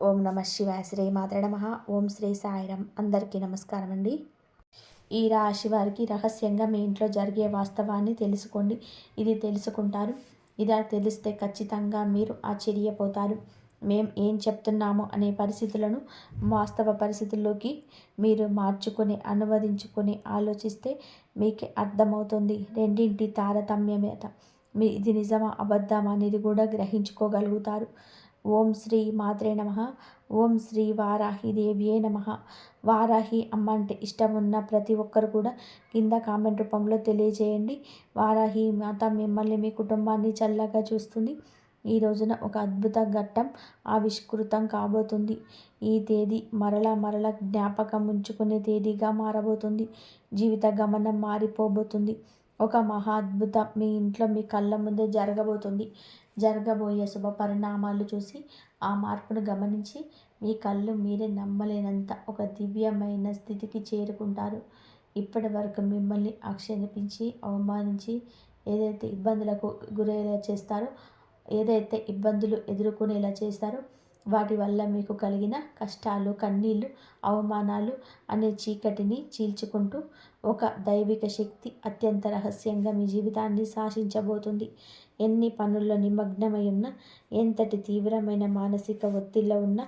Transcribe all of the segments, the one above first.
ఓం నమ శివాయ శ్రీ మాత్ర నమ. ఓం శ్రీ సాయిరం. అందరికీ నమస్కారం అండి ఈ రాశి వారికి రహస్యంగా మీ ఇంట్లో జరిగే వాస్తవాన్ని తెలుసుకోండి. ఇది తెలుసుకుంటారు. ఇది తెలిస్తే ఖచ్చితంగా మీరు ఆశ్చర్యపోతారు. మేం ఏం చెప్తున్నాము అనే పరిస్థితులను వాస్తవ పరిస్థితుల్లోకి మీరు మార్చుకొని అనువదించుకొని ఆలోచిస్తే మీకే అర్థమవుతుంది. రెండింటి తారతమ్యమేత. మీ ఇది నిజమా అబద్ధమా అనేది కూడా గ్రహించుకోగలుగుతారు. ఓం శ్రీ మాత్రే నమ. ఓం శ్రీ వారాహి దేవియే నమ. వారాహి అమ్మ అంటే ఇష్టం ఉన్న ప్రతి ఒక్కరు కూడా కింద కామెంట్ రూపంలో తెలియజేయండి. వారాహి మాత మిమ్మల్ని మీ కుటుంబాన్ని చల్లగా చూస్తుంది. ఈ రోజున ఒక అద్భుత ఘట్టం ఆవిష్కృతం కాబోతుంది. ఈ తేదీ మరల మరల జ్ఞాపకం ఉంచుకునే తేదీగా మారబోతుంది. జీవిత గమనం మారిపోబోతుంది. ఒక మహాద్భుతం మీ ఇంట్లో మీ కళ్ళ ముందే జరగబోతుంది. జరగబోయే శుభ పరిణామాలు చూసి ఆ మార్పును గమనించి మీ కళ్ళు మీరే నమ్మలేనంత ఒక దివ్యమైన స్థితికి చేరుకుంటారు. ఇప్పటి వరకు మిమ్మల్ని ఆక్షేపించి అవమానించి ఏదైతే ఇబ్బందులకు గురయ్యేలా చేస్తారో ఏదైతే ఇబ్బందులు ఎదుర్కొనేలా చేస్తారో వాటి వల్ల మీకు కలిగిన కష్టాలు కన్నీళ్ళు అవమానాలు అనే చీకటిని చీల్చుకుంటూ ఒక దైవిక శక్తి అత్యంత రహస్యంగా మీ జీవితాన్ని శాసించబోతుంది. ఎన్ని పనుల్లో నిమగ్నమై ఉన్న ఎంతటి తీవ్రమైన మానసిక ఒత్తిడిలో ఉన్న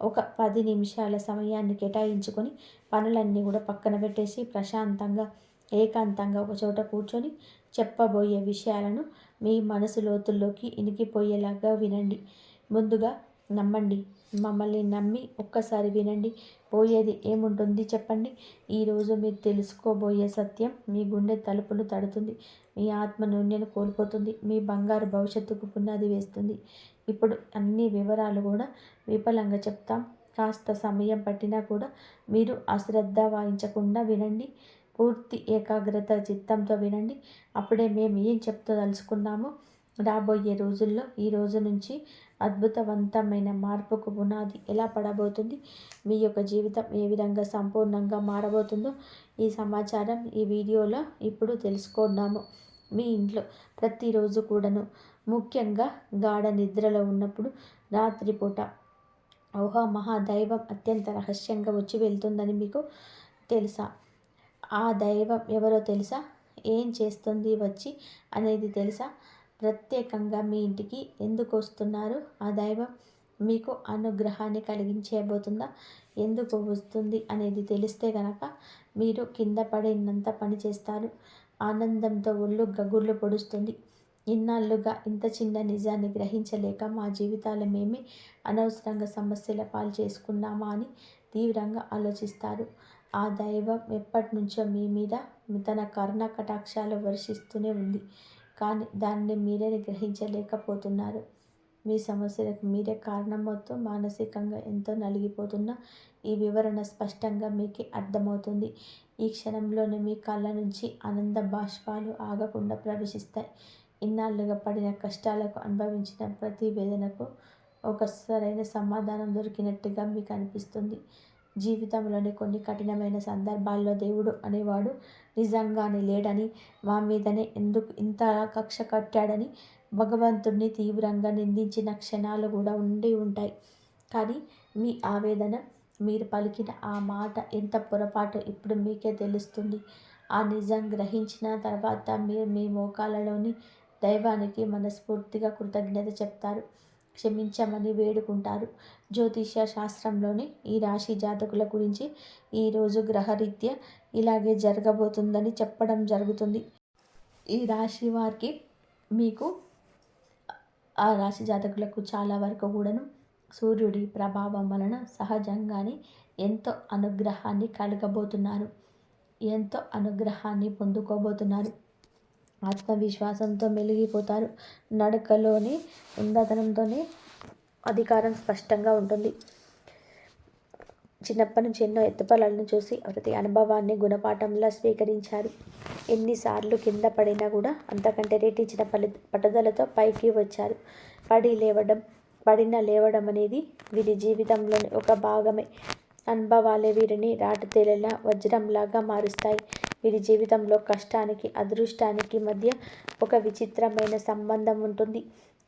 ఒక పది నిమిషాల సమయాన్ని కేటాయించుకొని పనులన్నీ కూడా పక్కన పెట్టేసి ప్రశాంతంగా ఏకాంతంగా ఒక చోట కూర్చొని చెప్పబోయే విషయాలను మీ మనసు లోతుల్లోకి ఇనికిపోయేలాగా వినండి. ముందుగా నమ్మండి. మమ్మల్ని నమ్మి ఒక్కసారి వినండి. పోయేది ఏముంటుంది చెప్పండి. ఈరోజు మీరు తెలుసుకోబోయే సత్యం మీ గుండె తలుపులు తడుతుంది. మీ ఆత్మ నూనెను కోల్పోతుంది. మీ బంగారు భవిష్యత్తుకు పునాది వేస్తుంది. ఇప్పుడు అన్ని వివరాలు కూడా విఫలంగా చెప్తాం. కాస్త సమయం పట్టినా కూడా మీరు అశ్రద్ధ వాయించకుండా వినండి. పూర్తి ఏకాగ్రత చిత్తంతో వినండి. అప్పుడే మేము ఏం చెప్తదలుచుకున్నామో రాబోయే రోజుల్లో ఈ రోజు నుంచి అద్భుతవంతమైన మార్పుకు పునాది ఎలా పడబోతుంది? మీ యొక్క జీవితం ఏ విధంగా సంపూర్ణంగా మారబోతుందో ఈ సమాచారం ఈ వీడియోలో ఇప్పుడు తెలుసుకున్నాము మీ ఇంట్లో ప్రతిరోజు కూడాను ముఖ్యంగా గాఢ నిద్రలో ఉన్నప్పుడు రాత్రిపూట ఓహో మహాదైవం అత్యంత రహస్యంగా వచ్చి వెళ్తుందని మీకు తెలుసా? ఆ దైవం ఎవరో తెలుసా? ఏం చేస్తుంది వచ్చి అనేది తెలుసా? ప్రత్యేకంగా మీ ఇంటికి ఎందుకు వస్తున్నారు? ఆ దైవం మీకు అనుగ్రహాన్ని కలిగించేయబోతుందా ఎందుకు వస్తుంది అనేది తెలిస్తే గనక మీరు కింద పడినంత పని చేస్తారు. ఆనందంతో ఒళ్ళు గగుర్లు పొడుస్తుంది. ఇన్నాళ్ళుగా ఇంత చిన్న నిజాన్ని గ్రహించలేక మా జీవితాలు మేమే అనవసరంగా సమస్యల పాలు చేసుకున్నామా అని తీవ్రంగా ఆలోచిస్తారు. ఆ దైవం ఎప్పటి నుంచో మీ మీద తన కరుణ కటాక్షాలు వర్షిస్తూనే ఉంది. కానీ దాన్ని మీరే గ్రహించలేకపోతున్నారు. మీ సమస్యలకు మీరే కారణమవుతూ మానసికంగా ఎంతో నలిగిపోతున్న ఈ వివరణ స్పష్టంగా మీకు అర్థమవుతుంది. ఈ క్షణంలోనే మీ కళ్ళ నుంచి ఆనంద బాష్పాలు ఆగకుండా ప్రవేశిస్తాయి. ఇన్నాళ్ళుగా పడిన కష్టాలకు అనుభవించిన ప్రతి వేదనకు ఒక సరైన సమాధానం దొరికినట్టుగా మీకు అనిపిస్తుంది. జీవితంలోని కొన్ని కఠినమైన సందర్భాల్లో దేవుడు అనేవాడు నిజంగానే లేడని మా మీదనే ఎందుకు ఇంత కక్ష కట్టాడని భగవంతుడిని తీవ్రంగా నిందించిన క్షణాలు కూడా ఉండి ఉంటాయి. కానీ మీ ఆవేదన మీరు పలికిన ఆ మాట ఎంత పొరపాటు ఇప్పుడు మీకే తెలుస్తుంది. ఆ నిజం గ్రహించిన తర్వాత మీరు మీ మోకాలలోని దైవానికి మనస్ఫూర్తిగా కృతజ్ఞత చెప్తారు. క్షమించమని వేడుకుంటారు. జ్యోతిష్య శాస్త్రంలోని ఈ రాశి జాతకుల గురించి ఈరోజు గ్రహరీత్యా ఇలాగే జరగబోతుందని చెప్పడం జరుగుతుంది. ఈ రాశి వారికి మీకు ఆ రాశి జాతకులకు చాలా వరకు కూడాను సూర్యుడి ప్రభావం వలన సహజంగానే ఎంతో అనుగ్రహాన్ని కలగబోతున్నారు. ఎంతో అనుగ్రహాన్ని పొందుకోబోతున్నారు. ఆత్మవిశ్వాసంతో మెలిగిపోతారు. నడకలోని ఉన్నతనంతోనే అధికారం స్పష్టంగా ఉంటుంది. చిన్నప్పటి నుంచి ఎన్నో ఎత్తుపలాలను చూసి ప్రతి అనుభవాన్ని గుణపాఠంలా స్వీకరించారు. ఎన్నిసార్లు కింద పడినా కూడా అంతకంటే రెట్టించిన పలి పట్టుదలతో పైకి వచ్చారు. పడి లేవడం పడిన లేవడం అనేది వీరి జీవితంలోని ఒక భాగమే. అనుభవాలే వీరిని రాటు తేలేలా వజ్రంలాగా మారుస్తాయి. వీరి జీవితంలో కష్టానికి అదృష్టానికి మధ్య ఒక విచిత్రమైన సంబంధం ఉంటుంది.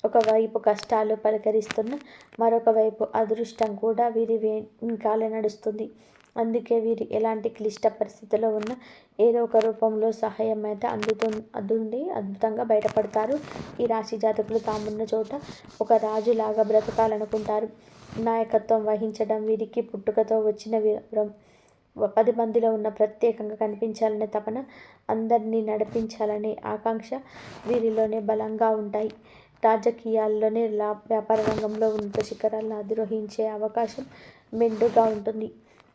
ఒకవైపు కష్టాలు పలకరిస్తున్న మరొక వైపు అదృష్టం కూడా వీరి వెనకాల నడుస్తుంది. అందుకే వీరు ఎలాంటి క్లిష్ట పరిస్థితిలో ఉన్న ఏదో ఒక రూపంలో సహాయం అయితే అందుతు అందుండి అద్భుతంగా బయటపడతారు. ఈ రాశి జాతకులు తామున్న చోట ఒక రాజులాగా బ్రతకాలనుకుంటారు. నాయకత్వం వహించడం వీరికి పుట్టుకతో వచ్చిన వీరం పది మందిలో ఉన్న ప్రత్యేకంగా కనిపించాలనే తపన అందరినీ నడిపించాలనే ఆకాంక్ష వీరిలోనే బలంగా ఉంటాయి. రాజకీయాల్లోనే లా వ్యాపార రంగంలో ఉన్నత శిఖరాలను అధిరోహించే అవకాశం మెండుగా ఉంటుంది.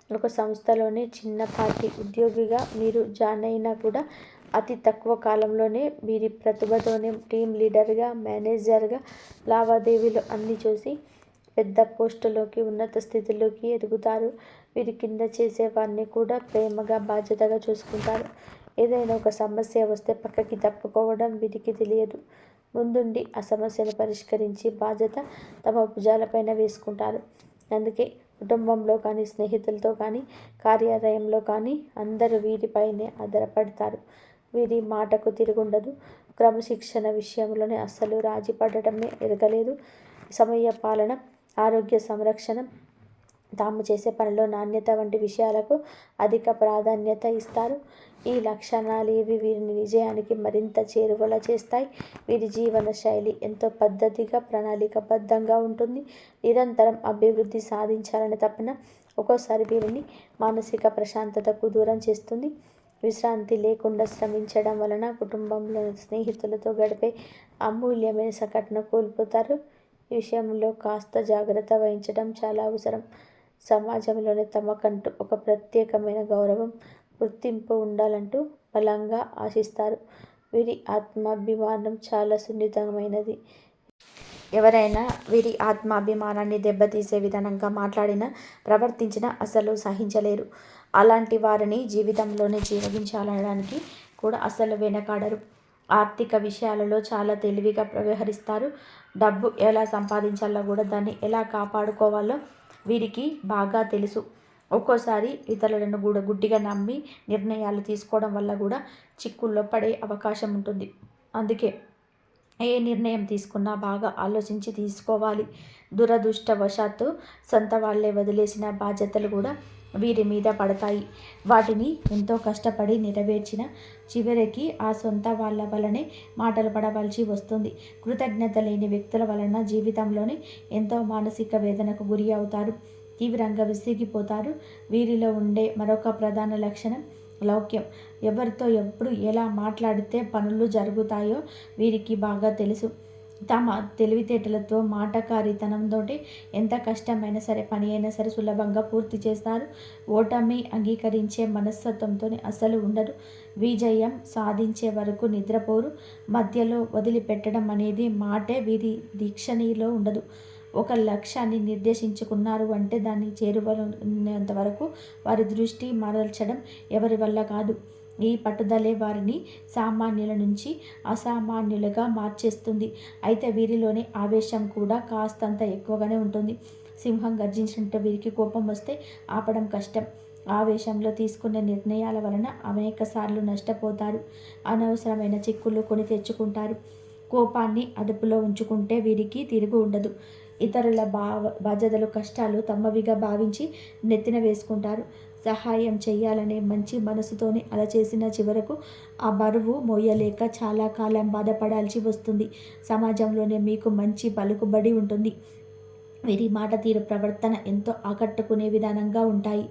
ఒక సంస్థలోనే చిన్నపాటి ఉద్యోగిగా మీరు జాయిన్ అయినా కూడా అతి తక్కువ కాలంలోనే వీరి ప్రతిభతోనే టీం లీడర్గా మేనేజర్గా లావాదేవీలు అన్నీ చూసి పెద్ద పోస్టులోకి ఉన్నత స్థితిలోకి ఎదుగుతారు. వీరి కింద చేసేవారిని కూడా ప్రేమగా బాధ్యతగా చూసుకుంటారు. ఏదైనా ఒక సమస్య వస్తే పక్కకి తప్పుకోవడం వీరికి తెలియదు. ముందుండి ఆ సమస్యను పరిష్కరించి బాధ్యత తమ భుజాలపైన వేసుకుంటారు. అందుకే కుటుంబంలో కానీ స్నేహితులతో కానీ కార్యాలయంలో కానీ అందరూ వీరిపైనే ఆధారపడతారు. వీరి మాటకు తిరుగుండదు. క్రమశిక్షణ విషయంలోనే అస్సలు రాజీ పడటమే ఎరగలేదు. సమయ పాలన ఆరోగ్య సంరక్షణ తాము చేసే పనిలో నాణ్యత వంటి విషయాలకు అధిక ప్రాధాన్యత ఇస్తారు. ఈ లక్షణాలు ఇవి వీరిని విజయానికి మరింత చేరువలా చేస్తాయి. వీరి జీవన శైలి ఎంతో పద్ధతిగా ప్రణాళికబద్ధంగా ఉంటుంది. నిరంతరం అభివృద్ధి సాధించాలని తప్పన ఒక్కోసారి వీరిని మానసిక ప్రశాంతతకు దూరం చేస్తుంది. విశ్రాంతి లేకుండా శ్రమించడం వలన కుటుంబంలో స్నేహితులతో గడిపే అమూల్యమైన సకట్ను కోల్పోతారు. ఈ విషయంలో కాస్త జాగ్రత్త వహించడం చాలా అవసరం. సమాజంలోనే తమకంటూ ఒక ప్రత్యేకమైన గౌరవం గుర్తింపు ఉండాలంటూ బలంగా ఆశిస్తారు. వీరి ఆత్మాభిమానం చాలా సున్నితమైనది. ఎవరైనా వీరి ఆత్మాభిమానాన్ని దెబ్బతీసే విధానంగా మాట్లాడినా ప్రవర్తించినా అసలు సహించలేరు. అలాంటి వారిని జీవితంలోనే జీవించాలడానికి కూడా అసలు వెనకాడరు. ఆర్థిక విషయాలలో చాలా తెలివిగా వ్యవహరిస్తారు. డబ్బు ఎలా సంపాదించాలో కూడా దాన్ని ఎలా కాపాడుకోవాలో వీరికి బాగా తెలుసు. ఒక్కోసారి ఇతరులను కూడా గుడ్డిగా నమ్మి నిర్ణయాలు తీసుకోవడం వల్ల కూడా చిక్కుల్లో పడే అవకాశం ఉంటుంది. అందుకే ఏ నిర్ణయం తీసుకున్నా బాగా ఆలోచించి తీసుకోవాలి. దురదృష్టవశాత్తు సొంత వాళ్ళే వదిలేసిన బాధ్యతలు కూడా వీరి మీద పడతాయి. వాటిని ఎంతో కష్టపడి నెరవేర్చిన చివరికి ఆ సొంత వాళ్ళ వలనే మాటలు పడవలసి వస్తుంది. కృతజ్ఞత లేని వ్యక్తుల వలన జీవితంలోని ఎంతో మానసిక వేదనకు గురి అవుతారు. తీవ్రంగా విసిగిపోతారు. వీరిలో ఉండే మరొక ప్రధాన లక్షణం లౌక్యం. ఎవరితో ఎప్పుడు ఎలా మాట్లాడితే పనులు జరుగుతాయో వీరికి బాగా తెలుసు. తమ తెలివితేటలతో మాటకారితనంతో ఎంత కష్టమైనా సరే పని అయినా సరే సులభంగా పూర్తి చేస్తారు. ఓటమి అంగీకరించే మనస్తత్వంతో అసలు ఉండరు. విజయం సాధించే వరకు నిద్రపోరు. మధ్యలో వదిలిపెట్టడం అనేది మాటే వీరి దీక్షణీలో ఉండదు. ఒక లక్ష్యాన్ని నిర్దేశించుకున్నారు అంటే దాన్ని చేరువనేంత వరకు వారి దృష్టి మరల్చడం ఎవరి వల్ల కాదు. ఈ పట్టుదలే వారిని సామాన్యుల నుంచి అసామాన్యులుగా మార్చేస్తుంది. అయితే వీరిలోని ఆవేశం కూడా కాస్తంత ఎక్కువగానే ఉంటుంది. సింహం గర్జించినట్టు వీరికి కోపం వస్తే ఆపడం కష్టం. ఆవేశంలో తీసుకునే నిర్ణయాల వలన అనేక సార్లు నష్టపోతారు. అనవసరమైన చిక్కులు కొని తెచ్చుకుంటారు. కోపాన్ని అదుపులో ఉంచుకుంటే వీరికి తిరుగు ఉండదు. ఇతరుల భావ బాధ్యతలు కష్టాలు తమ్మవిగా భావించి నెత్తిన వేసుకుంటారు. సహాయం చేయాలనే మంచి మనసుతోనే అలా చేసిన చివరకు ఆ బరువు మోయలేక చాలా కాలం బాధపడాల్సి వస్తుంది. సమాజంలోనే మీకు మంచి పలుకుబడి ఉంటుంది. వీరి మాట తీరు ప్రవర్తన ఎంతో ఆకట్టుకునే విధానంగా ఉంటాయి.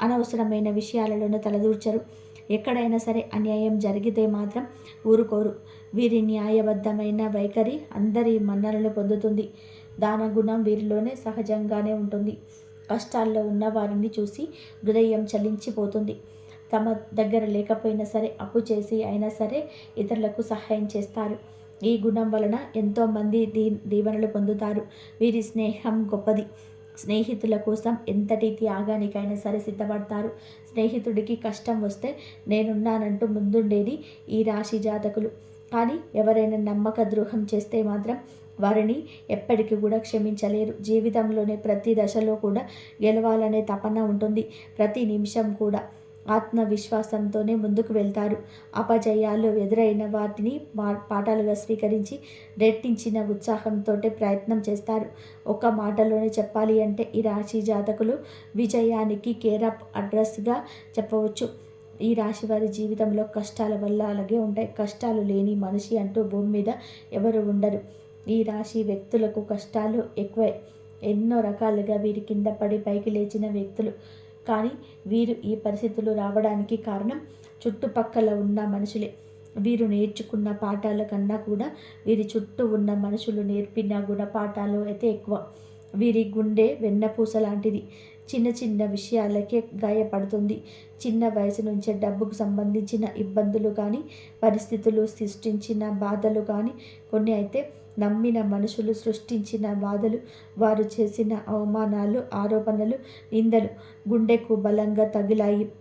అనవసరమైన విషయాలలోనే తలదూర్చరు. ఎక్కడైనా సరే అన్యాయం జరిగితే మాత్రం ఊరుకోరు. వీరి న్యాయబద్ధమైన వైఖరి అందరి మన్ననలు పొందుతుంది. దాన గుణం వీరిలోనే సహజంగానే ఉంటుంది. కష్టాల్లో ఉన్న వారిని చూసి హృదయం చలించిపోతుంది. తమ దగ్గర లేకపోయినా సరే అప్పు చేసి అయినా సరే ఇతరులకు సహాయం చేస్తారు. ఈ గుణం వలన ఎంతోమంది దీ దీవెనలు పొందుతారు. వీరి స్నేహం గొప్పది. స్నేహితుల కోసం ఎంతటి త్యాగానికైనా సరే సిద్ధపడతారు. స్నేహితుడికి కష్టం వస్తే నేనున్నానంటూ ముందుండేది ఈ రాశి జాతకులు. కానీ ఎవరైనా నమ్మక ద్రోహం చేస్తే మాత్రం వారిని ఎప్పటికీ కూడా క్షమించలేరు. జీవితంలోనే ప్రతి దశలో కూడా గెలవాలనే తపన ఉంటుంది. ప్రతి నిమిషం కూడా ఆత్మవిశ్వాసంతోనే ముందుకు వెళ్తారు. అపజయాలు ఎదురైన వాటిని మా- పాఠాలుగా స్వీకరించి రెట్టించిన ఉత్సాహంతో ప్రయత్నం చేస్తారు. ఒక మాటలోనే చెప్పాలి అంటే ఈ రాశి జాతకులు విజయానికి కేర్ అడ్రస్గా చెప్పవచ్చు. ఈ రాశి వారి జీవితంలో కష్టాల వల్ల అలాగే ఉంటాయి. కష్టాలు లేని మనిషి అంటూ భూమి మీద ఎవరు ఉండరు. ఈ రాశి వ్యక్తులకు కష్టాలు ఎక్కువే ఎన్నో రకాలుగా వీరి కింద పడి పైకి లేచిన వ్యక్తులు. కానీ వీరు ఈ పరిస్థితులు రావడానికి కారణం చుట్టుపక్కల ఉన్న మనుషులే. వీరు నేర్చుకున్న పాఠాల కన్నా కూడా వీరి చుట్టూ ఉన్న మనుషులు నేర్పిన గుణపాఠాలు అయితే ఎక్కువ. వీరి గుండె వెన్నపూస లాంటిది. చిన్న చిన్న విషయాలకే గాయపడుతుంది. చిన్న వయసు నుంచే డబ్బుకు సంబంధించిన ఇబ్బందులు కానీ పరిస్థితులు సృష్టించిన బాధలు కానీ కొన్ని అయితే నమ్మిన మనుషులు సృష్టించిన బాధలు వారు చేసిన అవమానాలు ఆరోపణలు నిందలు గుండెకు బలంగా తగిలాయి.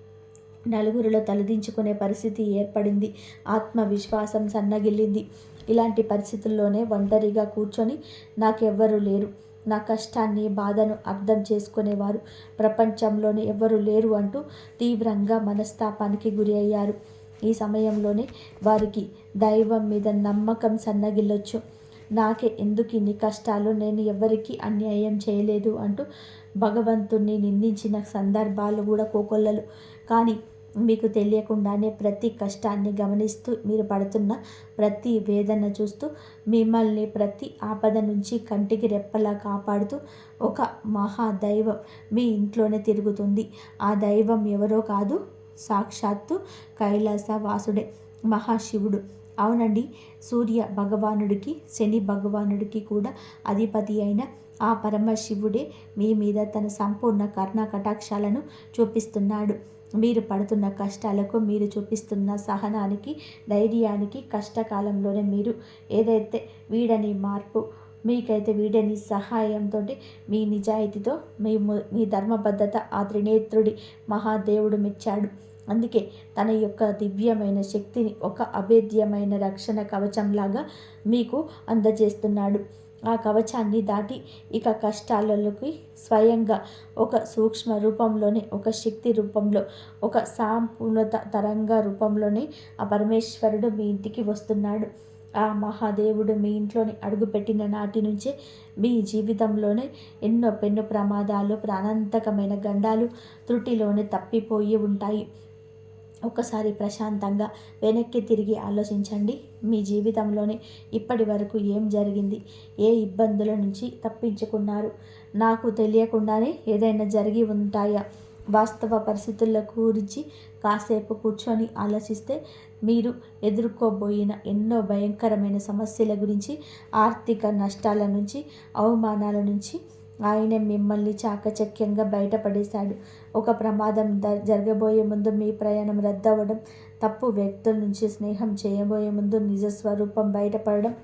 నలుగురిలో తలదించుకునే పరిస్థితి ఏర్పడింది. ఆత్మవిశ్వాసం సన్నగిల్లింది. ఇలాంటి పరిస్థితుల్లోనే ఒంటరిగా కూర్చొని నాకెవ్వరూ లేరు. నా కష్టాన్ని బాధను అర్థం చేసుకునేవారు. ప్రపంచంలోనే ఎవ్వరూ లేరు అంటూ తీవ్రంగా మనస్తాపానికి గురి అయ్యారు. ఈ సమయంలోనే వారికి దైవం మీద నమ్మకం సన్నగిల్లొచ్చు. నాకే ఎందుకు ఇన్ని కష్టాలు? నేను ఎవరికి అన్యాయం చేయలేదు అంటూ భగవంతుణ్ణి నిందించిన సందర్భాలు కూడా కోకొల్లలు. కానీ మీకు తెలియకుండానే ప్రతి కష్టాన్ని గమనిస్తూ మీరు పడుతున్న ప్రతి వేదన చూస్తూ మిమ్మల్ని ప్రతి ఆపద నుంచి కంటికి రెప్పలా కాపాడుతూ ఒక మహాదైవం మీ ఇంట్లోనే తిరుగుతుంది. ఆ దైవం ఎవరో కాదు సాక్షాత్తు కైలాస వాసుడే మహాశివుడు. అవునండి. సూర్య భగవానుడికి శని భగవానుడికి కూడా అధిపతి అయిన ఆ పరమశివుడే మీ మీద తన సంపూర్ణ కర్ణ కటాక్షాలను చూపిస్తున్నాడు. మీరు పడుతున్న కష్టాలకు మీరు చూపిస్తున్న సహనానికి ధైర్యానికి కష్టకాలంలోనే మీరు ఏదైతే వీడని మార్పు మీకైతే వీడని సహాయంతో మీ నిజాయితీతో మీ మీ ధర్మబద్ధత ఆ త్రినేత్రుడి మహాదేవుడు మెచ్చాడు. అందుకే తన యొక్క దివ్యమైన శక్తిని ఒక అభేద్యమైన రక్షణ కవచంలాగా మీకు అందజేస్తున్నాడు. ఆ కవచాన్ని దాటి ఇక కష్టాలలోకి స్వయంగా ఒక సూక్ష్మ రూపంలోనే ఒక శక్తి రూపంలో ఒక సాంపూర్ణత తరంగ రూపంలోనే ఆ పరమేశ్వరుడు మీ ఇంటికి వస్తున్నాడు. ఆ మహాదేవుడు మీ ఇంట్లోని అడుగుపెట్టిన నాటి నుంచే మీ జీవితంలోనే ఎన్నో పెన్ను ప్రమాదాలు ప్రాణాంతకమైన గండాలు త్రుటిలోనే తప్పిపోయి ఉంటాయి. ఒక్కసారి ప్రశాంతంగా వెనక్కి తిరిగి ఆలోచించండి. మీ జీవితంలోనే ఇప్పటి వరకు ఏం జరిగింది? ఏ ఇబ్బందుల నుంచి తప్పించుకున్నారు? నాకు తెలియకుండానే ఏదైనా జరిగి ఉంటాయా? వాస్తవ పరిస్థితుల గురించి కాసేపు కూర్చొని ఆలోచిస్తే మీరు ఎదుర్కోబోయిన ఎన్నో భయంకరమైన సమస్యల గురించి ఆర్థిక నష్టాల నుంచి అవమానాల నుంచి ఆయన మిమ్మల్ని చాకచక్యంగా బయటపడేశాడు. ఒక ప్రమాదం జరగబోయే ముందు మీ ప్రయాణం రద్దవడం తప్పు వ్యక్తుల నుంచి స్నేహం చేయబోయే ముందు నిజ స్వరూపం బయటపడడం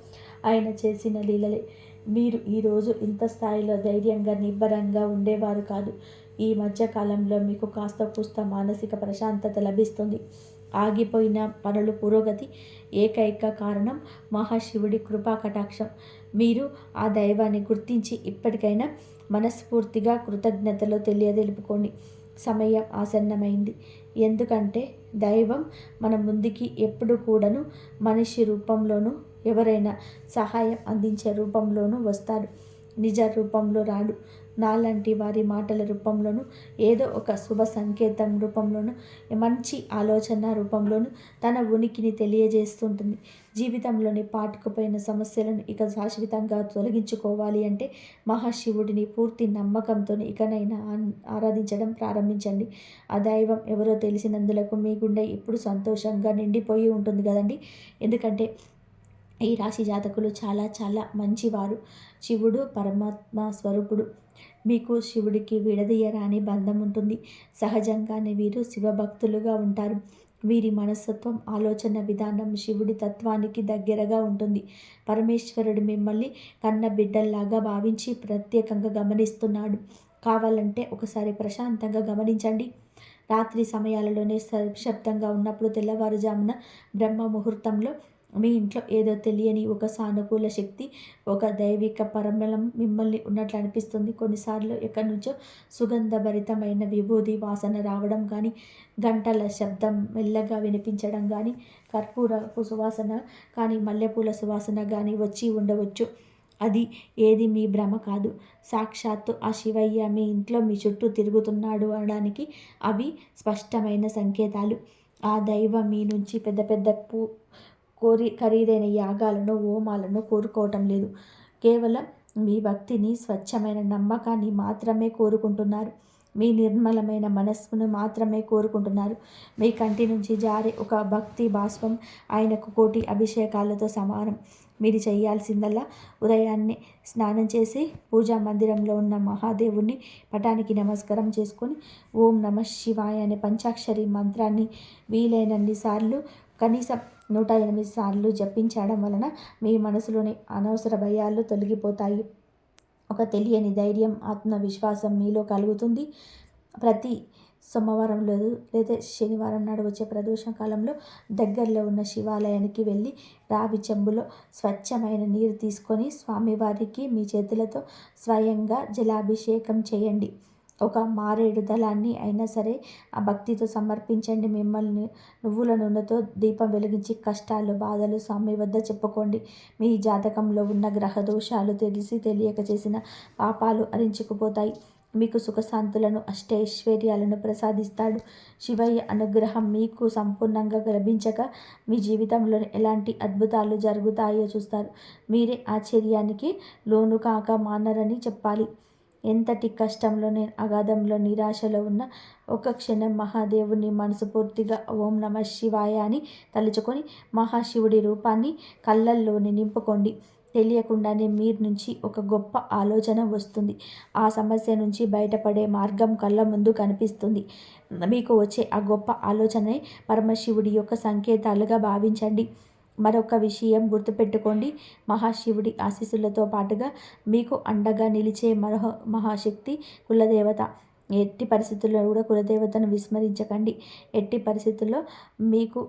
ఆయన చేసిన లీలలే. మీరు ఈరోజు ఇంత స్థాయిలో ధైర్యంగా నిబ్బరంగా ఉండేవారు కాదు. ఈ మధ్యకాలంలో మీకు కాస్త కూస్త మానసిక ప్రశాంతత లభిస్తుంది. ఆగిపోయిన పనులు పురోగతి ఏకైక కారణం మహాశివుడి కృపా కటాక్షం. మీరు ఆ దైవాన్ని గుర్తించి ఇప్పటికైనా మనస్ఫూర్తిగా కృతజ్ఞతలో తెలియదెలుపుకోండి సమయం ఆసన్నమైంది. ఎందుకంటే దైవం మన ముందుకి ఎప్పుడు కూడాను మనిషి రూపంలోనూ ఎవరైనా సహాయం అందించే రూపంలోనూ వస్తాడు. నిజ రూపంలో రాడు. నాలాంటి వారి మాటల రూపంలోనూ ఏదో ఒక శుభ సంకేతం రూపంలోనూ మంచి ఆలోచన రూపంలోనూ తన ఉనికిని తెలియజేస్తుంటుంది. జీవితంలోని పాటుకుపోయిన సమస్యలను ఇక శాశ్వతంగా తొలగించుకోవాలి అంటే మహాశివుడిని పూర్తి నమ్మకంతో ఇకనైనా ఆరాధించడం ప్రారంభించండి. ఆ దైవం ఎవరో తెలిసినందులకు మీ గుండె ఇప్పుడు సంతోషంగా నిండిపోయి ఉంటుంది కదండి? ఎందుకంటే ఈ రాశి జాతకులు చాలా చాలా మంచివారు. శివుడు పరమాత్మ స్వరూపుడు. మీకు శివుడికి విడదీయరాని బంధం ఉంటుంది సహజంగానే వీరు శివభక్తులుగా ఉంటారు. వీరి మనస్తత్వం ఆలోచన విధానం శివుడి తత్వానికి దగ్గరగా ఉంటుంది. పరమేశ్వరుడు మిమ్మల్ని కన్న బిడ్డల్లాగా భావించి ప్రత్యేకంగా గమనిస్తున్నాడు. కావాలంటే ఒకసారి ప్రశాంతంగా గమనించండి. రాత్రి సమయాలలోనే శబ్దంగా ఉన్నప్పుడు తెల్లవారుజామున బ్రహ్మ ముహూర్తంలో మీ ఇంట్లో ఏదో తెలియని ఒక సానుకూల శక్తి ఒక దైవిక పరమలం మిమ్మల్ని ఉన్నట్లు అనిపిస్తుంది. కొన్నిసార్లు ఎక్కడి నుంచో సుగంధభరితమైన విభూది వాసన రావడం కానీ గంటల శబ్దం మెల్లగా వినిపించడం కానీ కర్పూరపు సువాసన కానీ మల్లెపూల సువాసన కానీ వచ్చి ఉండవచ్చు. అది ఏది మీ భ్రమ కాదు. సాక్షాత్తు ఆ శివయ్య మీ ఇంట్లో మీ చుట్టూ తిరుగుతున్నాడు అనడానికి అవి స్పష్టమైన సంకేతాలు. ఆ దైవం మీ నుంచి పెద్ద పెద్ద పూ కోరి ఖరీదైన యాగాలను హోమాలను కోరుకోవటం లేదు. కేవలం మీ భక్తిని స్వచ్ఛమైన నమ్మకాన్ని మాత్రమే కోరుకుంటున్నారు. మీ నిర్మలమైన మనస్సును మాత్రమే కోరుకుంటున్నారు. మీ కంటి నుంచి జారే ఒక భక్తి బాష్పం ఆయనకు కోటి అభిషేకాలతో సమానం. మీరు చేయాల్సిందల్లా ఉదయాన్నే స్నానం చేసి పూజా మందిరంలో ఉన్న మహాదేవుని పటానికి నమస్కారం చేసుకొని ఓం నమ శివాయ అనే పంచాక్షరి మంత్రాన్ని వీలైనన్ని సార్లు కనీసం నూట ఎనిమిది సార్లు జపించడం వలన మీ మనసులోని అనవసర భయాలు తొలగిపోతాయి. ఒక తెలియని ధైర్యం ఆత్మవిశ్వాసం మీలో కలుగుతుంది. ప్రతి సోమవారం లేదు లేదా శనివారం నాడు వచ్చే ప్రదోష కాలంలో దగ్గరలో ఉన్న శివాలయానికి వెళ్ళి రావి చెంబులో స్వచ్ఛమైన నీరు తీసుకొని స్వామివారికి మీ చేతులతో స్వయంగా జలాభిషేకం చేయండి. ఒక మారేడు దళాన్ని అయినా సరే ఆ భక్తితో సమర్పించండి మిమ్మల్ని. నువ్వుల నూనెతో దీపం వెలిగించి కష్టాలు బాధలు స్వామి వద్ద చెప్పుకోండి. మీ జాతకంలో ఉన్న గ్రహ దోషాలు తెలిసి తెలియక చేసిన పాపాలు అరించుకుపోతాయి. మీకు సుఖశాంతులను అష్టైశ్వర్యాలను ప్రసాదిస్తాడు. శివయ్య అనుగ్రహం మీకు సంపూర్ణంగా లభించక మీ జీవితంలో ఎలాంటి అద్భుతాలు జరుగుతాయో చూస్తారు. మీరే ఆశ్చర్యానికి లోను కాక మానరని చెప్పాలి. ఎంతటి కష్టంలో నేను అగాధంలో నిరాశలో ఉన్న ఒక క్షణం మహాదేవుని మనసుపూర్తిగా ఓం నమ శివాయ అని తలుచుకొని మహాశివుడి రూపాన్ని కళ్ళల్లోని నింపుకోండి. తెలియకుండానే మీరు నుంచి ఒక గొప్ప ఆలోచన వస్తుంది. ఆ సమస్య నుంచి బయటపడే మార్గం కళ్ళ ముందు కనిపిస్తుంది. మీకు వచ్చే ఆ గొప్ప ఆలోచనే పరమశివుడి యొక్క సంకేతాలుగా భావించండి. మరొక విషయం గుర్తుపెట్టుకోండి. మహాశివుడి ఆశీస్సులతో పాటుగా మీకు అండగా నిలిచే మరో మహాశక్తి కులదేవత. ఎట్టి పరిస్థితుల్లో కూడా కులదేవతను విస్మరించకండి. ఎట్టి పరిస్థితుల్లో మీకు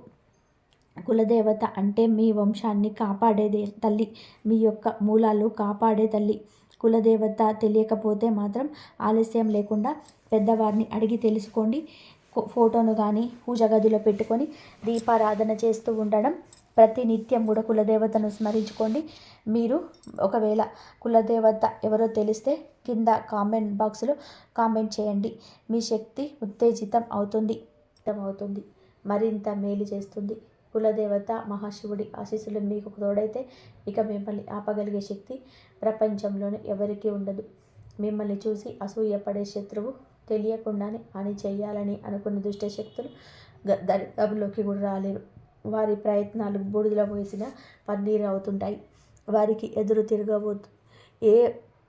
కులదేవత అంటే మీ వంశాన్ని కాపాడేదే తల్లి మీ యొక్క మూలాలు కాపాడే తల్లి. కులదేవత తెలియకపోతే మాత్రం ఆలస్యం లేకుండా పెద్దవారిని అడిగి తెలుసుకోండి. ఫోటోను కానీ పూజ గదిలో పెట్టుకొని దీపారాధన చేస్తూ ఉండడం ప్రతి నిత్యం కూడా కులదేవతను స్మరించుకోండి. మీరు ఒకవేళ కులదేవత ఎవరో తెలిస్తే కింద కామెంట్ బాక్స్లో కామెంట్ చేయండి. మీ శక్తి ఉత్తేజితం అవుతుంది. అవుతుంది. మరింత మేలు చేస్తుంది. కులదేవత మహాశివుడి ఆశీస్సులు మీకు తోడైతే ఇక మిమ్మల్ని ఆపగలిగే శక్తి ప్రపంచంలోనే ఎవరికీ ఉండదు. మిమ్మల్ని చూసి అసూయపడే శత్రువు తెలియకుండానే హాని చేయాలని అనుకున్న దుష్టశక్తులు దరిదాపులోకి కూడా రాలేరు. వారి ప్రయత్నాలు బూడిదలో పోసిన పన్నీరు అవుతుంటాయి. వారికి ఎదురు తిరగబోతు ఏ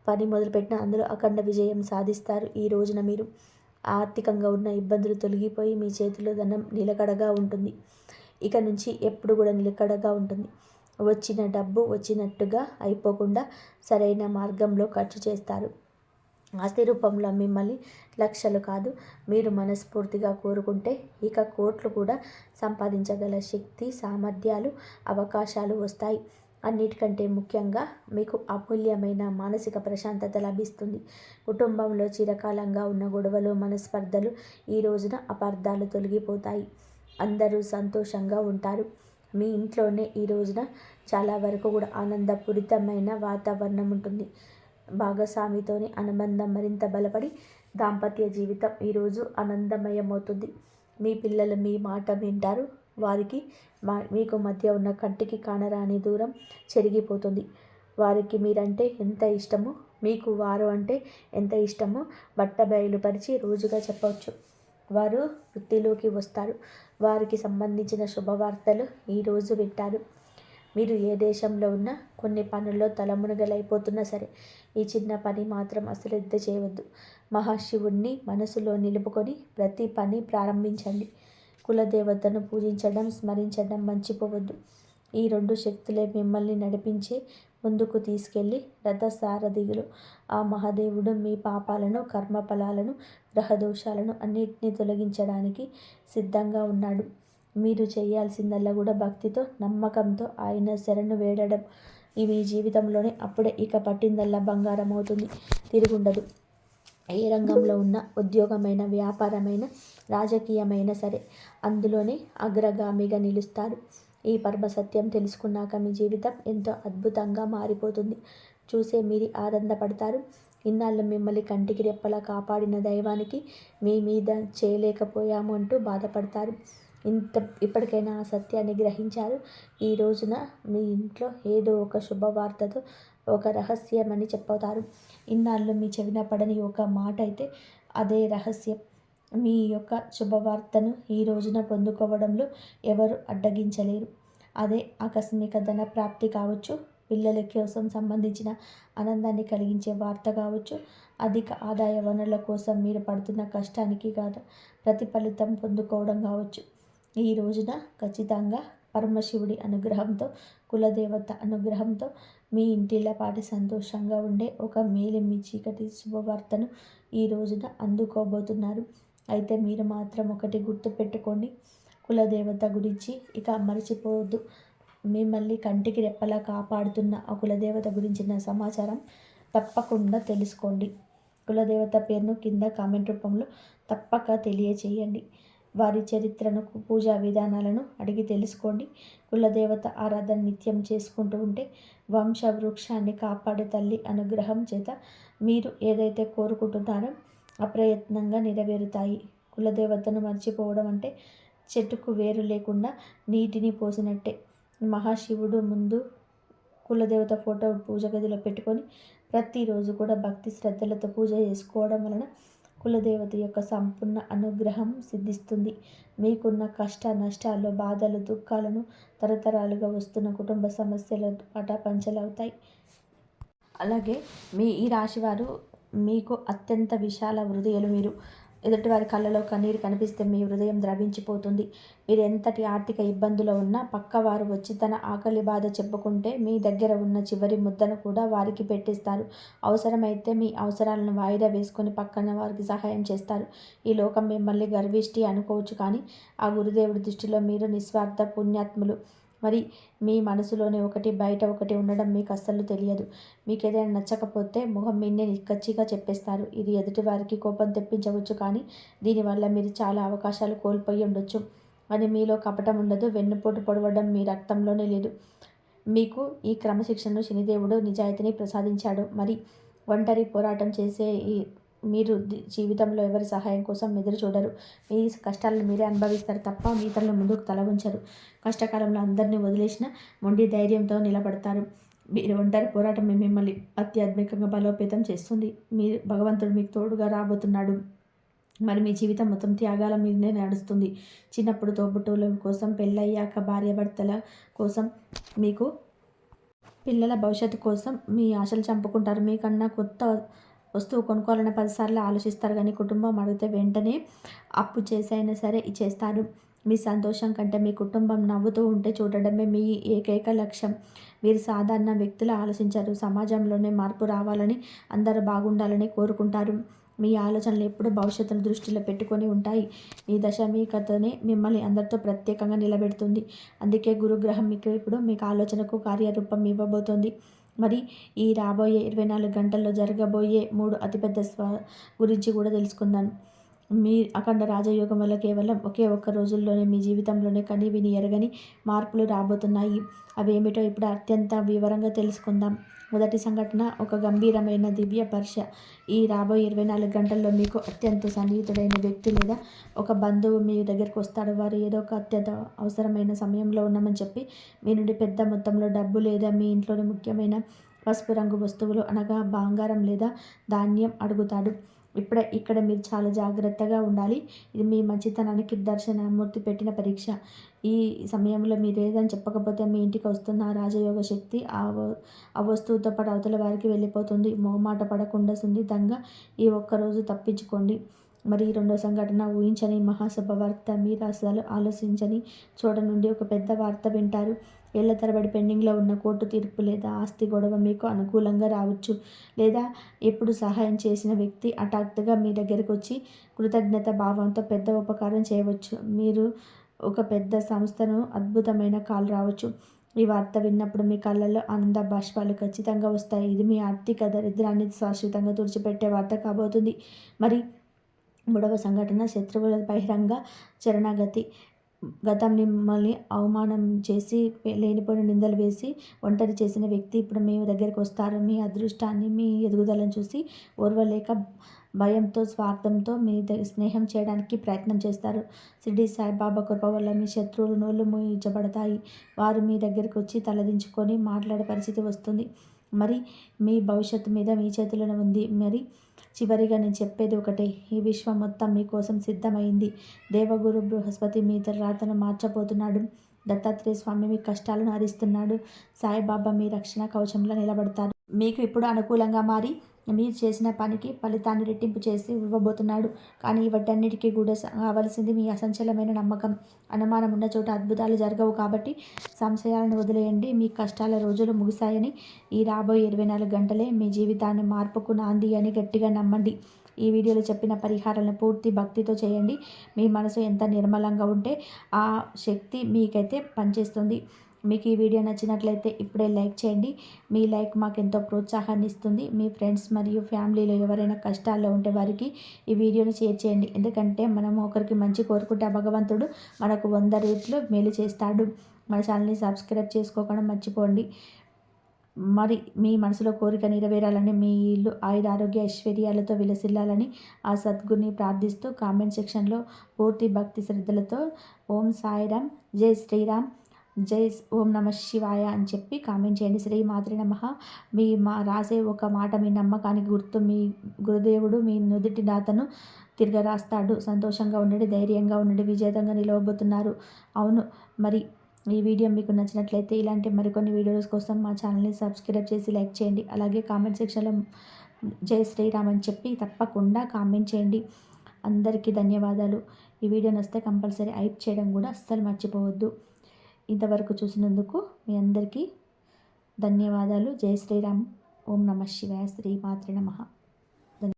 పని మొదలుపెట్టినా అందులో అఖండ విజయం సాధిస్తారు ఈ రోజున మీరు. ఆర్థికంగా ఉన్న ఇబ్బందులు తొలగిపోయి మీ చేతిలో ధనం నిలకడగా ఉంటుంది. ఇక నుంచి ఎప్పుడు కూడా నిలకడగా ఉంటుంది. వచ్చిన డబ్బు వచ్చినట్టుగా అయిపోకుండా సరైన మార్గంలో ఖర్చు చేస్తారు. ఆస్తి రూపంలో మిమ్మల్ని లక్షలు కాదు మీరు మనస్ఫూర్తిగా కోరుకుంటే ఇక కోట్లు కూడా సంపాదించగల శక్తి సామర్థ్యాలు అవకాశాలు వస్తాయి. అన్నిటికంటే ముఖ్యంగా మీకు అమూల్యమైన మానసిక ప్రశాంతత లభిస్తుంది. కుటుంబంలో చిరకాలంగా ఉన్న గొడవలు మనస్పర్ధలు ఈ రోజున అపార్థాలు తొలగిపోతాయి. అందరూ సంతోషంగా ఉంటారు. మీ ఇంట్లోనే ఈ రోజున చాలా వరకు కూడా ఆనందపూరితమైన వాతావరణం ఉంటుంది. భాగస్వామితోని అనుబంధం మరింత బలపడి దాంపత్య జీవితం ఈరోజు ఆనందమయమవుతుంది. మీ పిల్లలు మీ మాట వింటారు. వారికి మా మీకు మధ్య ఉన్న కంటికి కానరాని దూరం చెరిగిపోతుంది. వారికి మీరంటే ఎంత ఇష్టమో మీకు వారు అంటే ఎంత ఇష్టమో బట్ట బయలుపరిచి రోజుగా చెప్పవచ్చు. వారు వృత్తిలోకి వస్తారు. వారికి సంబంధించిన శుభవార్తలు ఈరోజు వింటారు. మీరు ఏ దేశంలో ఉన్నా కొన్ని పనుల్లో తలమునగలైపోతున్నా సరే ఈ చిన్న పని మాత్రం అశ్రద్ధ చేయవద్దు. మహాశివుణ్ణి మనసులో నిలుపుకొని ప్రతి పని ప్రారంభించండి. కులదేవతను పూజించడం స్మరించడం మర్చిపోవద్దు. ఈ రెండు శక్తులే మిమ్మల్ని నడిపించే ముందుకు తీసుకెళ్ళి రథసారథిగులు. ఆ మహాదేవుడు మీ పాపాలను కర్మఫలాలను గ్రహదోషాలను అన్నిటినీ తొలగించడానికి సిద్ధంగా ఉన్నాడు. మీరు చేయాల్సిందల్లా కూడా భక్తితో నమ్మకంతో ఆయన శరణు వేడడం ఇవి మీ జీవితంలోనే అప్పుడే ఇక పట్టిందల్లా బంగారం అవుతుంది. తిరుగుండదు. ఏ రంగంలో ఉన్న ఉద్యోగమైన వ్యాపారమైన రాజకీయమైన సరే అందులోనే అగ్రగామిగా నిలుస్తారు. ఈ పరమ సత్యం తెలుసుకున్నాక మీ జీవితం ఎంతో అద్భుతంగా మారిపోతుంది. చూసే మీరు ఆనందపడతారు. ఇన్నాళ్ళు మిమ్మల్ని కంటికి రెప్పలా కాపాడిన దైవానికి మీ మీద చేయలేకపోయాము అంటూ బాధపడతారు. ఇంత ఇప్పటికైనా ఆ సత్యాన్ని గ్రహించారు. ఈ రోజున మీ ఇంట్లో ఏదో ఒక శుభవార్తతో ఒక రహస్యమని చెప్పుతారు ఇన్నాళ్ళు మీ చెవిన పడని ఒక మాట అయితే అదే రహస్యం. మీ యొక్క శుభవార్తను ఈ రోజున పొందుకోవడంలో ఎవరు అడ్డగించలేరు. అదే ఆకస్మిక ధన ప్రాప్తి కావచ్చు పిల్లల కోసం సంబంధించిన ఆనందాన్ని కలిగించే వార్త కావచ్చు అధిక ఆదాయ వనరుల కోసం మీరు పడుతున్న కష్టానికి కాదు ప్రతిఫలితం పొందుకోవడం కావచ్చు. ఈ రోజున ఖచ్చితంగా పరమశివుడి అనుగ్రహంతో కులదేవత అనుగ్రహంతో మీ పాటి సంతోషంగా ఉండే ఒక మేలిమి చీకటి శుభవార్తను ఈ రోజున అందుకోబోతున్నారు. అయితే మీరు మాత్రం ఒకటి గుర్తుపెట్టుకోండి కులదేవత గురించి ఇక మర్చిపోవద్దు. మిమ్మల్ని కంటికి రెప్పలా కాపాడుతున్న ఆ కులదేవత గురించిన సమాచారం తప్పకుండా తెలుసుకోండి. కులదేవత పేరును కింద కామెంట్ రూపంలో తప్పక తెలియచేయండి. వారి చరిత్రను పూజా విధానాలను అడిగి తెలుసుకోండి. కులదేవత ఆరాధన నిత్యం చేసుకుంటూ ఉంటే వంశ వృక్షాన్ని కాపాడే తల్లి అనుగ్రహం చేత మీరు ఏదైతే కోరుకుంటున్నారో అప్రయత్నంగా నెరవేరుతాయి. కులదేవతను మర్చిపోవడం అంటే చెట్టుకు వేరు లేకుండా నీటిని పోసినట్టే. మహాశివుడు ముందు కులదేవత ఫోటో పూజ గదిలో పెట్టుకొని ప్రతిరోజు కూడా భక్తి శ్రద్ధలతో పూజ చేసుకోవడం వలన కులదేవత యొక్క సంపూర్ణ అనుగ్రహం సిద్ధిస్తుంది. మీకున్న కష్ట నష్టాలు బాధలు దుఃఖాలను తరతరాలుగా వస్తున్న కుటుంబ సమస్యలు పటాపంచలవుతాయి అలాగే మీ ఈ రాశివారు మీకు అత్యంత విశాల హృదయాలు మీరు. ఎదుటివారి కళ్ళలో కన్నీరు కనిపిస్తే మీ హృదయం ద్రవించిపోతుంది. మీరు ఎంతటి ఆర్థిక ఇబ్బందులో ఉన్నా పక్కవారు వచ్చి తన ఆకలి బాధ చెప్పుకుంటే మీ దగ్గర ఉన్న చివరి ముద్దను కూడా వారికి పెట్టిస్తారు. అవసరమైతే మీ అవసరాలను వాయిదా వేసుకొని పక్కన వారికి సహాయం చేస్తారు. ఈ లోకం మిమ్మల్ని గర్విష్టి అనుకోవచ్చు కానీ ఆ గురుదేవుడి దృష్టిలో మీరు నిస్వార్థ పుణ్యాత్ములు. మరి మీ మనసులోనే ఒకటి బయట ఒకటి ఉండడం మీకు అస్సలు తెలియదు. మీకు ఏదైనా నచ్చకపోతే ముఖం మీన్నే నిక్కచ్చిగా చెప్పేస్తారు. ఇది ఎదుటివారికి కోపం తెప్పించవచ్చు కానీ దీనివల్ల మీరు చాలా అవకాశాలు కోల్పోయి ఉండొచ్చు అని మీలో కపటం ఉండదు వెన్నుపోటు పొడవడం మీ రక్తంలోనే లేదు. మీకు ఈ క్రమశిక్షణను శనిదేవుడు నిజాయితీని ప్రసాదించాడు. మరి ఒంటరి పోరాటం చేసే ఈ మీరు జీవితంలో ఎవరి సహాయం కోసం ఎదురు చూడరు. మీ కష్టాలను మీరే అనుభవిస్తారు తప్ప మీ తనలో ముందుకు తల ఉంచరు కష్టకాలంలో అందరినీ వదిలేసిన మొండి ధైర్యంతో నిలబడతారు. మీరు ఒంటరి పోరాటం మిమ్మల్ని అత్యాత్మికంగా బలోపేతం చేస్తుంది. మీరు భగవంతుడు మీకు తోడుగా రాబోతున్నాడు. మరి మీ జీవితం మొత్తం త్యాగాల మీదనే నడుస్తుంది. చిన్నప్పుడు తోబుట్టువుల కోసం పెళ్ళయ్యాక భార్యాభర్తల కోసం మీకు పిల్లల భవిష్యత్తు కోసం మీ ఆశలు చంపుకుంటారు. మీకన్నా కొత్త వస్తువు కొనుక్కోవాలని పదిసార్లు ఆలోచిస్తారు కానీ కుటుంబం అడిగితే వెంటనే అప్పు చేసైనా సరే ఇచ్చేస్తారు. మీ సంతోషం కంటే మీ కుటుంబం నవ్వుతూ ఉంటే చూడడమే మీ ఏకైక లక్ష్యం. మీరు సాధారణ వ్యక్తులు ఆలోచించారు. సమాజంలోనే మార్పు రావాలని అందరూ బాగుండాలని కోరుకుంటారు. మీ ఆలోచనలు ఎప్పుడు భవిష్యత్తును దృష్టిలో పెట్టుకొని ఉంటాయి. మీ దశ మీ కథనే మిమ్మల్ని అందరితో ప్రత్యేకంగా నిలబెడుతుంది. అందుకే గురుగ్రహం మీకు ఇప్పుడు మీకు ఆలోచనకు కార్యరూపం ఇవ్వబోతోంది. మరి ఈ రాబోయే ఇరవై నాలుగు గంటల్లో జరగబోయే మూడు అతిపెద్ద స్వ గురించి కూడా తెలుసుకుందాం. మీ అఖండ రాజయోగం వల్ల కేవలం ఒకే ఒక్క రోజుల్లోనే మీ జీవితంలోనే కని విని ఎరగని మార్పులు రాబోతున్నాయి. అవేమిటో ఇప్పుడు అత్యంత వివరంగా తెలుసుకుందాం. మొదటి సంఘటన ఒక గంభీరమైన దివ్య పర్ష ఈ రాబోయే ఇరవై నాలుగు గంటల్లో మీకు అత్యంత సన్నిహితుడైన వ్యక్తి లేదా ఒక బంధువు మీ దగ్గరికి వస్తాడు. వారు ఏదో ఒక అత్యంత అవసరమైన సమయంలో ఉన్నామని చెప్పి మీ నుండి పెద్ద మొత్తంలో డబ్బు లేదా మీ ఇంట్లోని ముఖ్యమైన పసుపు రంగు వస్తువులు అనగా బంగారం లేదా ధాన్యం అడుగుతాడు. ఇప్పుడే ఇక్కడ మీరు చాలా జాగ్రత్తగా ఉండాలి. ఇది మీ మంచితనానికి దర్శనమూర్తి పెట్టిన పరీక్ష. ఈ సమయంలో మీరు ఏదని చెప్పకపోతే మీ ఇంటికి వస్తున్న ఆ రాజయోగ శక్తి ఆ ఆ వస్తువుతో పాటు అవతల వారికి వెళ్ళిపోతుంది. మొహమాట పడకుండా సున్నితంగా ఈ ఒక్కరోజు తప్పించుకోండి. మరి రెండో సంఘటన ఊహించని మహాసభ వార్త మీరు అసలు ఆలోచించని చోట నుండి ఒక పెద్ద వార్త వింటారు. ఏళ్ళ తరబడి పెండింగ్లో ఉన్న కోర్టు తీర్పు లేదా ఆస్తి గొడవ మీకు అనుకూలంగా రావచ్చు లేదా ఎప్పుడు సహాయం చేసిన వ్యక్తి హఠాత్తుగా మీ దగ్గరకు వచ్చి కృతజ్ఞత భావంతో పెద్ద ఉపకారం చేయవచ్చు. మీరు ఒక పెద్ద సంస్థను అద్భుతమైన కాల్ రావచ్చు. ఈ వార్త విన్నప్పుడు మీ కళ్ళల్లో ఆనంద బాష్పాలు ఖచ్చితంగా వస్తాయి. ఇది మీ ఆర్థిక దరిద్రాన్ని శాశ్వతంగా తుడిచిపెట్టే వార్త కాబోతుంది. మరి మూడవ సంఘటన శత్రువుల బహిరంగ చరణాగతి గతం మిమ్మల్ని అవమానం చేసి లేనిపోయిన నిందలు వేసి ఒంటరి చేసిన వ్యక్తి ఇప్పుడు మీ దగ్గరికి వస్తారు. మీ అదృష్టాన్ని మీ ఎదుగుదలను చూసి ఓర్వలేక భయంతో స్వార్థంతో మీ స్నేహం చేయడానికి ప్రయత్నం చేస్తారు. షిరిడి సాయిబాబా కృప వల్ల మీ శత్రువులు నోళ్ళు మూయించబడతాయి. వారు మీ దగ్గరికి వచ్చి తలదించుకొని మాట్లాడే పరిస్థితి వస్తుంది. మరి మీ భవిష్యత్తు మీద మీ చేతులను ఉంది. మరి చివరిగా నేను చెప్పేది ఒకటే. ఈ విశ్వం మొత్తం మీకోసం సిద్ధమైంది. దేవగురు బృహస్పతి మీ రాతను మార్చబోతున్నాడు. దత్తాత్రేయ స్వామి మీ కష్టాలను హరిస్తున్నాడు. సాయిబాబా మీ రక్షణ కవచంలో నిలబడతారు. మీకు ఇప్పుడు అనుకూలంగా మారి మీరు చేసిన పనికి ఫలితాన్ని రెట్టింపు చేసి ఇవ్వబోతున్నాడు. కానీ వాటన్నిటికీ కూడా కావలసింది మీ అసంచలమైన నమ్మకం. అనుమానం ఉన్న చోట అద్భుతాలు జరగవు కాబట్టి సంశయాలను వదిలేయండి. మీ కష్టాల రోజులు ముగిశాయని ఈ రాబోయే ఇరవై నాలుగు గంటలే మీ జీవితాన్ని మార్పుకు నాంది అని గట్టిగా నమ్మండి. ఈ వీడియోలో చెప్పిన పరిహారాలను పూర్తి భక్తితో చేయండి. మీ మనసు ఎంత నిర్మలంగా ఉంటే ఆ శక్తి మీకైతే పనిచేస్తుంది. మీకు ఈ వీడియో నచ్చినట్లయితే ఇప్పుడే లైక్ చేయండి. మీ లైక్ మాకు ఎంతో ప్రోత్సాహాన్ని ఇస్తుంది మీ ఫ్రెండ్స్ మరియు ఫ్యామిలీలో ఎవరైనా కష్టాల్లో ఉంటే వారికి ఈ వీడియోని షేర్ చేయండి. ఎందుకంటే మనం ఒకరికి మంచి కోరుకుంటే భగవంతుడు మనకు వంద రేట్లు మేలు చేస్తాడు. మన ఛానల్ని సబ్స్క్రైబ్ చేసుకోకుండా మర్చిపోండి. మరి మీ మనసులో కోరిక నెరవేరాలని మీ ఇల్లు ఆయుర ఆరోగ్య ఐశ్వర్యాలతో విలసిల్లాలని ఆ సద్గురిని ప్రార్థిస్తూ కామెంట్ సెక్షన్లో పూర్తి భక్తి శ్రద్ధలతో ఓం సాయిరామ్ జై శ్రీరామ్. జై ఓం నమ శివాయ అని చెప్పి కామెంట్ చేయండి. శ్రీ మాతృ నమ. మీ మా రాసే ఒక మాట మీ నమ్మకానికి గుర్తు మీ గురుదేవుడు మీ నుదుటి దాతను తిరగరాస్తాడు. సంతోషంగా ఉండండి ధైర్యంగా ఉండండి విజేతంగా నిలవబోతున్నారు. అవును మరి ఈ వీడియో మీకు నచ్చినట్లయితే ఇలాంటి మరికొన్ని వీడియోస్ కోసం మా ఛానల్ని సబ్స్క్రైబ్ చేసి లైక్ చేయండి. అలాగే కామెంట్ సెక్షన్లో జై శ్రీరామ్ అని చెప్పి తప్పకుండా కామెంట్ చేయండి. అందరికీ ధన్యవాదాలు. ఈ వీడియో నస్తే కంపల్సరీ హైప్ చేయడం కూడా అస్సలు మర్చిపోవద్దు. ఇంతవరకు చూసినందుకు మీ అందరికీ ధన్యవాదాలు. జై శ్రీరామ్. ఓం నమ శివాయ. శ్రీ మాత్రి నమ.